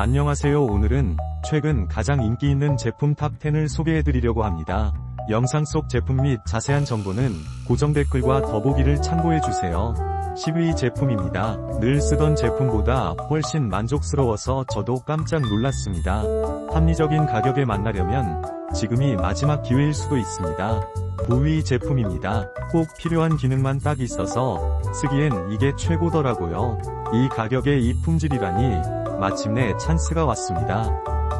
안녕하세요. 오늘은 최근 가장 인기 있는 제품 탑10을 소개해드리려고 합니다. 영상 속 제품 및 자세한 정보는 고정 댓글과 더보기를 참고해주세요. 10위 제품입니다. 늘 쓰던 제품보다 훨씬 만족스러워서 저도 깜짝 놀랐습니다. 합리적인 가격에 만나려면 지금이 마지막 기회일 수도 있습니다. 9위 제품입니다. 꼭 필요한 기능만 딱 있어서 쓰기엔 이게 최고더라고요. 이 가격에 이 품질이라니 마침내 찬스가 왔습니다.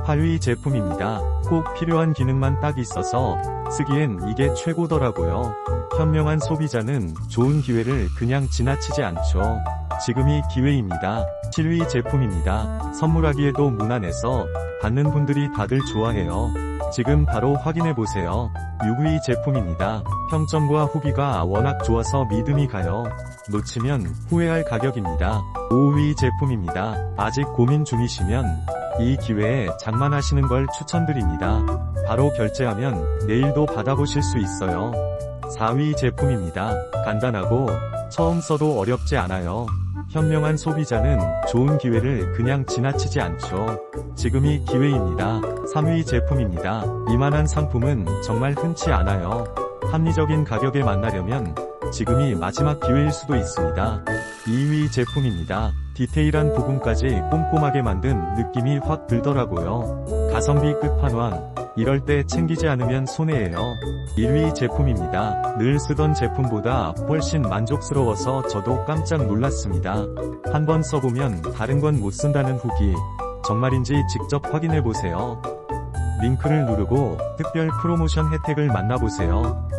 8위 제품입니다. 꼭 필요한 기능만 딱 있어서 쓰기엔 이게 최고더라고요. 현명한 소비자는 좋은 기회를 그냥 지나치지 않죠. 지금이 기회입니다. 7위 제품입니다. 선물하기에도 무난해서 받는 분들이 다들 좋아해요. 지금 바로 확인해보세요. 6위 제품입니다. 평점과 후기가 워낙 좋아서 믿음이 가요. 놓치면 후회할 가격입니다. 5위 제품입니다. 아직 고민 중이시면 이 기회에 장만하시는 걸 추천드립니다. 바로 결제하면 내일도 받아보실 수 있어요. 4위 제품입니다. 간단하고 처음 써도 어렵지 않아요. 현명한 소비자는 좋은 기회를 그냥 지나치지 않죠. 지금이 기회입니다. 3위 제품입니다. 이만한 상품은 정말 흔치 않아요. 합리적인 가격에 만나려면 지금이 마지막 기회일 수도 있습니다. 2위 제품입니다. 디테일한 부분까지 꼼꼼하게 만든 느낌이 확 들더라고요. 가성비 끝판왕. 이럴 때 챙기지 않으면 손해예요. 1위 제품입니다. 늘 쓰던 제품보다 훨씬 만족스러워서 저도 깜짝 놀랐습니다. 한번 써보면 다른 건 못 쓴다는 후기. 정말인지 직접 확인해보세요. 링크를 누르고 특별 프로모션 혜택을 만나보세요.